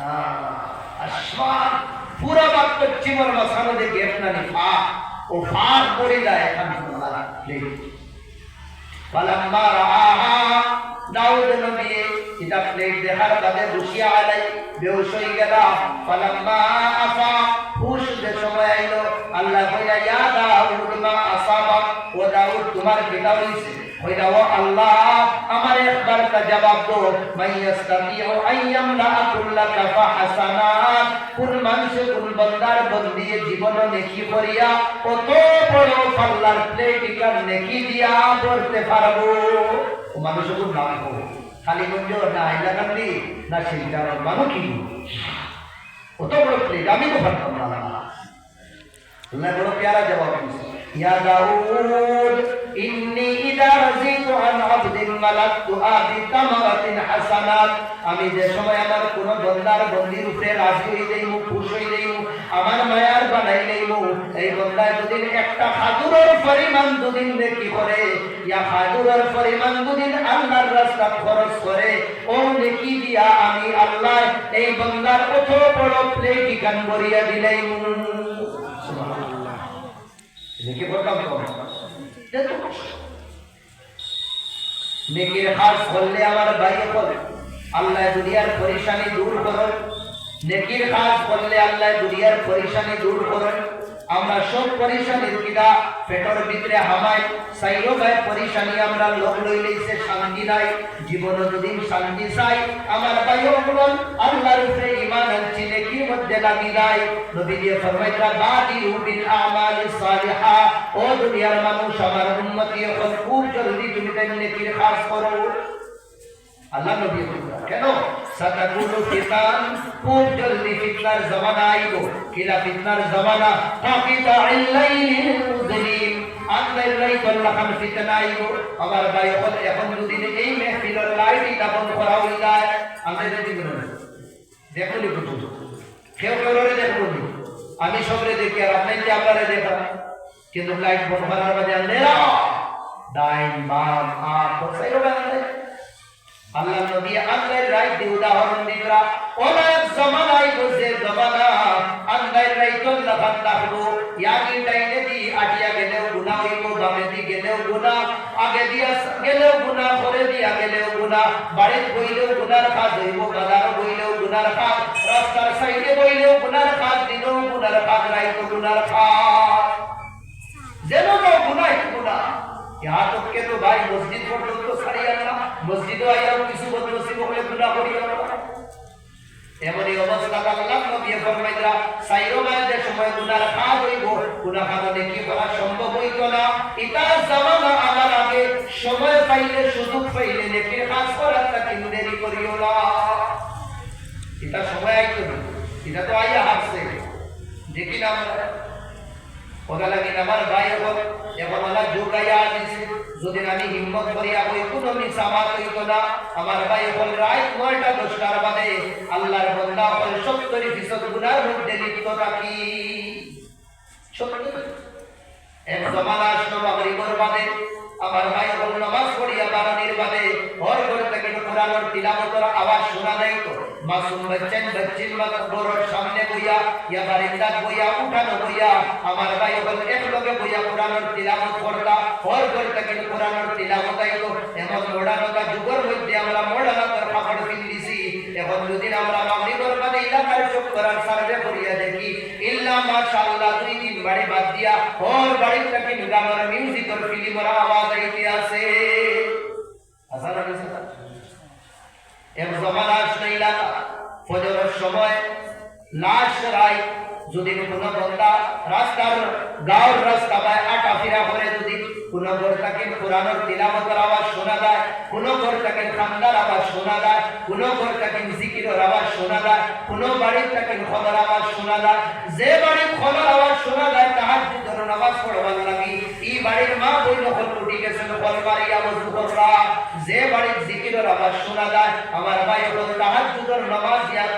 আসমান পুরা বাক পশ্চিমর মাসানো যে গেট না নি ফা। ও ফার করে যায় এখান রাআহা, দাউদ নবী এটা প্লেট দেখার বাদে বসিয়া আলাই, বেহুশ হয়ে গেল। ফালাম্মা আফা হুশ যে সময় আইলো, আল্লাহ কইয়া ইয়া দাউদ মা আসাবা, ও দাউদ, তোমার পিতা হইছে। জবাব মানুষ, কোন বন্দার বন্দিয়ে জীবন নেকি করিয়া কত বড় পাল্লার প্লেট নেকি দিয়া করতে পারব? ও মানুষ, কোন নাম কো? খালি না হাইলাকান্দি, না শিলচার বড় আমি তো পারতাম না আল্লাহ আমি যে সময় আমার কোন বন্দার বন্দির উপরে রাজি হই দেইমু খুশ হই দেইমু আমার মায়ার বানাই দেইমু এই বন্দায় দুদিন একটা খাজুরের পরিমাণ দুদিন নেকি করে পরিমাণ দুদিন আল্লাহর রাস্তা খরচ করে। ও নেকি দিয়া আমি আল্লাহ এই বন্দার কত বড় প্লেট গান করিয়া। নেকির কাজ করলে আমার বাইরে করে আল্লাহ দুনিয়ার পরিশানি দূর করেন। নেকির কাজ করলে আল্লাহ দুনিয়ার পরিশানি দূর করেন। আমরা সব পরিশানির কিনা পেটর ভিতরে হামাই সাইরো গায় পরিশানি আমরা লোক লই লইছে শান্তি নাই জীবন যদি শান্তি চাই, আমার ভাই বলুন, আল্লাহর উপরে ঈমান আনছি, নেকির মধ্যে লাগি নাই। নবী দিয়ে ফরমাইরা বাদিউ বিল আমালি সালিহা। ও দুনিয়ার মানুষ, আমার উম্মতি এখন খুব জলদি তুমি তাই নেকির কাজ করো। আল্লাহ নবী কেন? সাতাকুলু ফিতান খুব জলদি ফিতনার জামানা আইব। কিলা ফিতনার জামানা? তাকিতা ইল্লাইলিল মুজলিম আন্দার রাইত আল্লাহর ফিতনা আইব। আমার ভাই এখন এখন যদি এই মেহফিলের লাইট বন্ধ করা হই যায় যদি বলুন দেখুন একটু কেউ কেউ রে দেখুন আমি সবরে দেখি, আর আপনি যে আপনারা দেখা কিন্তু লাইট বন্ধ করার বাদে বাংলা আল্লাহ নবী রায় দি উদাহরণ দিলা, অনেক জমানায় বুঝে জমানা, আল্লাহর রায় তো লাফান হলো। ইয়ানি ডাইনে দি, আটিয়া গেলেও গুনা হইব, বামে দি গেলেও গুনা আগে দিয়া গেলেও গুনা পরে দিয়া গেলেও গুনা বাড়ির বইলেও গুনার কাজ হইব বাজার বইলেও গুনার কাজ, রাস্তার সাইডে বইলেও মসজিদে আইয়াও কিছু বদনসিব হলে গুনাহ করিয়া না এমনই অবস্থা আল্লাহ নবী ফরমাইরা সাইরো যে সময় গুনার কাজ হইব। গুনাহ কারণে কি করা সম্ভব হইতো না? এটা জামানা আমার আগে সময় পাইলে, সুযোগ পাইলে নেকির কাজ করার তাকে দেরি করিও না। এটা সময় আইতো এটা তো আইয়া হাসছে দেখি না আমরা। ওটা লাগি আমার ভাই এখন এখন ওলা যোগাইয়া দিছে। যদি আমি হিম্মত করিয়া কই কোনো মিছা মাত হইত না, আমার ভাই এখন রাত নয়টা দশটার বাদে। আল্লাহর বন্দা হল সত্তর ফিসদ গুনার মধ্যে লিপ্ত থাকি সত্তর? এক জমানা আসলো মাগরিবর বাদে। আমার ভাই বল নামাজ পড়িয়া বারানির বাদে ঘর ঘর থেকে কোরআনের তিলাওয়াতের আওয়াজ শোনা নাই তো। মাসুম বাচ্চান বাচ্চিন মাগর ঘরের সামনে বইয়া, ইয়া বারিন্দাত বইয়া, উঠানো বইয়া, আমার ভাই বল এক লগে বইয়া কোরআনের তিলাওয়াত করতা ঘর ঘর থেকে কোরআনের তিলাওয়াত আইতো এমন মোড়ানোটা যুগের মধ্যে আমরা মোড়ানোর কাপড় কিনলিছি এখন যদি আমরা মাগরিবর বাদে ইলাকার চোখ করার সার্ভে করিয়া দেখি মাশাআল্লাহ দুই দিন বাড়ি বাদ দিয়া ওর বাড়ি থেকে গানের মিউজিকের ফিল্মের আওয়াজ আইতে আছে যদি কোনো রাস্তার গাঁর রাস্তা বায় আটা ফিরা করে যদি কোন ঘর থেকে কোরআনের আওয়াজ শোনা যায় কোন ঘর থেকে খান্দার আওয়াজ শোনা যায় কোন ঘর থেকে জিকিরের আওয়াজ শোনা যায় বাড়ির খবর আওয়াজ শোনা যায়, যে বাড়ির খবর আওয়াজ শোনা যায়, তাহার যদি নামাজ পড়বার লাগি। এই বাড়ির মা বই যখন উঠি গেছেন যে বাড়ির জিকিরের আওয়াজ শোনা যায়, আমার ভাই এখন তাহার নামাজ ইয়া যাইয়া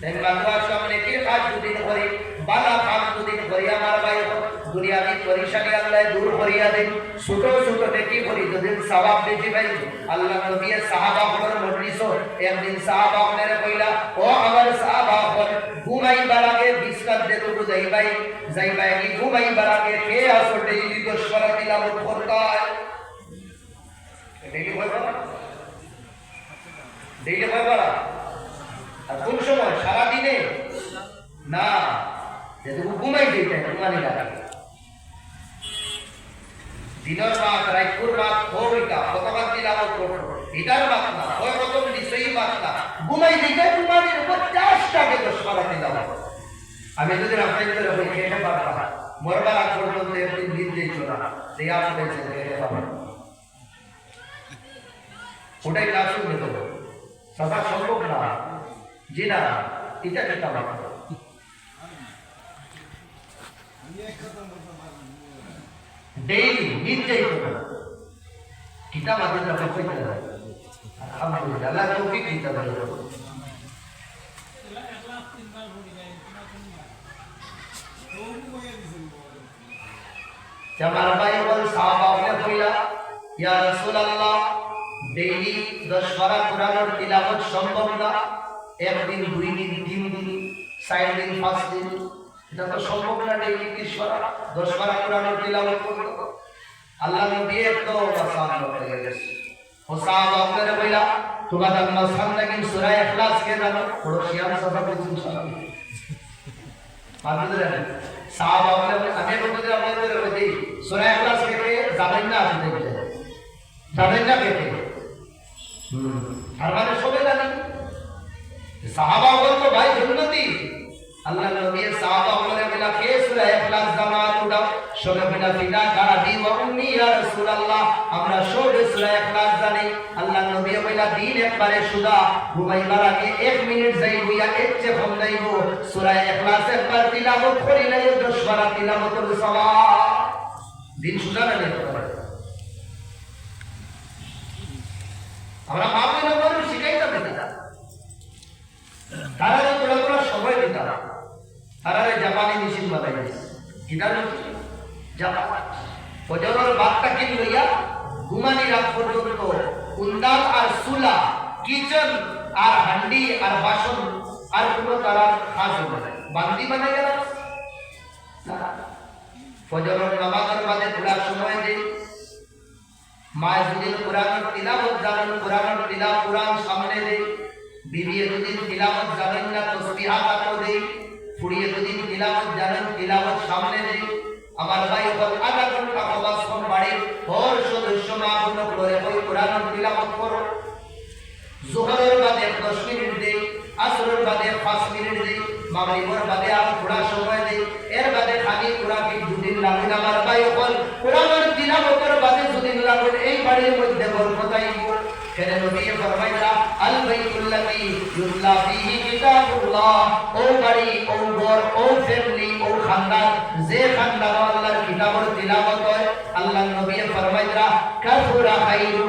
দেন বান্দা সামনে নেকির কাজ যদি করে বালা কাম যদি করে আমার ভাই দুনিয়াবি পরিশানি আল্লাহ দূর করিয়া দেন। ছোট ছোট নেকি করি যদি সওয়াব বেশি ভাই আল্লাহ নবী সাহাবা হলর মজলিস একদিন সাহাবা হলের কইলা, ও আমার সাহাবা হল, ঘুমাই বারাগে বিস্কাত দে তো যাই ভাই যাই ভাই কি ঘুমাই বারাগে কে আসো ডেইলি দশ পারা তিলাওয়াত করতা ডেইলি হয় না ডেইলি হয় না আর কোন সময়? সারাদিনে? না। যেটুকু ঘুমাই দিতে ঘুমানি লাগে দিনের রাইপুর মাত হইটা কতবার দিলাম করো এটার মাত না হয় রকম নিশ্চয়ই মাত না। ঘুমাই দিতে ঘুমানির উপর চাষটাকে দশ পারা দিলাম আমি যদি আপনাদের হই খেতে পারতাম মরবার আগ পর্যন্ত দিন দিয়েছিল না। দেয়া পড়েছে খেতে পারতাম ওটাই না শুনতে তো সদা সম্ভব না। জি না এটা চিন্তা ভাবনা ডেইলি নিত্যাই করো কিতাব আগে যখন কইতে হয় আলহামদুলিল্লাহ, আল্লাহ তৌফিক দিতে পারে আমার ভাই বল, সাহাবা বলে কইলা ইয়া রাসূলুল্লাহ ডেইলি 10 পারা কোরআনের তিলাওয়াত সম্ভব না। একদিন দুই দিন তিন দিন চার দিন পাঁচ দিন এটা তো সম্ভব না 30 পারা 10 পারা কোরআনের তিলাওয়াত করতে আল্লাহ হয়ে গেছে। জানেন না জানেন না মানে সবাই জানেন সাহাবা বল তো ভাই উন্নতি আল্লাহ নবী সাহাবা বলে বলা কে সূরা ইখলাস জামাত উঠাও? সবে বিনা ফিদা কাদি ওয়া উম্মি ইয়া রাসূলুল্লাহ, আমরা সবে সূরা ইখলাস জানি। আল্লাহ নবী বলা দিন একবারে সুদা, ঘুমাইবার আগে 1 মিনিট যাই হইয়া এক চে কম যাইব। সূরা ইখলাস একবার তিলাওয়াত করিলে 10 বার তিলাওয়াতের সওয়াব। দিন সুদা না নিতে পারে আমরা মা বোন মানুষ শিখাইতে দিতাম তারা তোরা তোরা সময় দিতাম তারা জাপানি মেশিন বানাই কিনা জাপান। ফজরের বাদটা কি লইয়া ঘুমানি রাত পর্যন্ত উন্দাল আর সুলা, কিচেন আর হান্ডি আর বাসন আর কোনো তারা হবে না বান্দি বানাই গেল ফজরের নামাজের বাদে পুরা সময় দেয় মায় যদি কোরআনের তিলাবত জানেন কোরআনের তিলা কোরআন সামনে দে বিবিয়ে যদি তিলাবত জানেন না, তসবিহা কাটো দে ফুড়িয়ে যদি তিলাবত জানেন তিলাবত সামনে দে আমার ভাই বল আধা ঘণ্টা কবাস বাড়ির হর সদস্য মা বোন করে ওই কোরআনের তিলাবত করো। জোহরের বাদে 10 মিনিট দে আসরের বাদে 5 মিনিট দে মাগরিবের বাদে আর থোড়া সময় দে এর বাদে খালি কোরআন কি দুদিন লাগে না আমার ভাই বল কোরআনের তিলাবতের বাদে দুদিন লাগে এই বাড়ির মধ্যে বরকতাই কেন নবী ফরমাইলা আল বাইতুল্লাযী ইউতলা ফীহি কিতাবুল্লাহ। ও বাড়ি, ও ঘর, ও ফ্যামিলি, ও খানদান, যে খানদান আল্লাহর কিতাবের তিলাওয়াত হয়, আল্লাহর নবী ফরমাইলা কাফুরা খাইরু